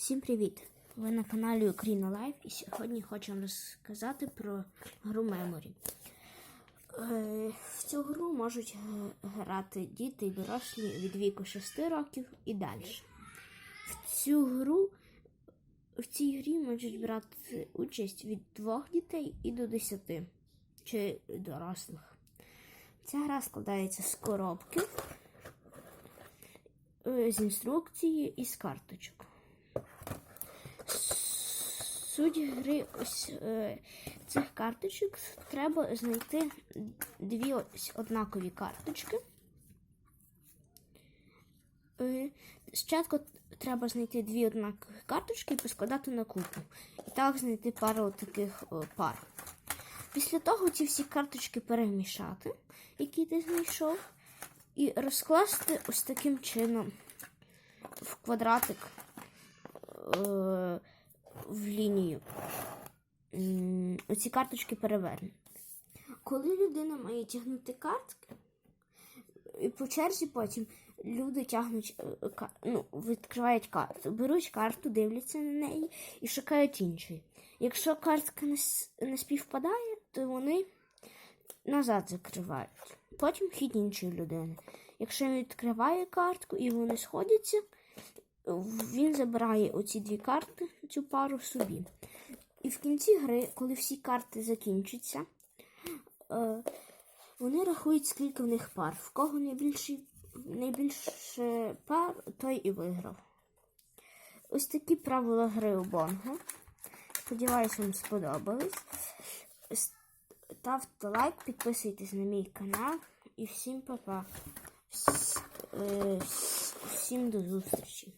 Всім привіт! Ви на каналі Україна Лайф і сьогодні хочу вам розказати про гру. Е, В цю гру можуть е, грати діти і дорослі від віку 6 років і далі. В цю гру в цій грі можуть брати участь від 2 дітей і до 10 чи дорослих. Ця гра складається з коробки, е, з інструкції і з карточок. Суть гри ось е, цих карточок треба знайти дві ось однакові карточки. Е, спочатку треба знайти дві однакові карточки і поскладати на купу. І так знайти пару таких пар. Після того ці всі карточки перемішати, які ти знайшов, і розкласти ось таким чином в квадратик е, в лінію. М, Оці карточки перевернені. Коли людина має тягнути картки, і по черзі потім люди тягнуть, е, ну, відкривають карту, беруть карту, дивляться на неї і шукають іншої. Якщо картка не співпадає, то вони назад закривають. Потім хід іншої людини. Якщо він відкриває картку і вони сходяться, він забирає оці дві карти, цю пару собі. І в кінці гри, коли всі карти закінчаться, е, вони рахують, скільки в них пар. В кого найбільше, найбільше пар, той і виграв. Ось такі правила гри у Бонго. Сподіваюсь, вам сподобались. Ставте лайк, підписуйтесь на мій канал і всім па-па. Е, вс- Всім до зустрічі.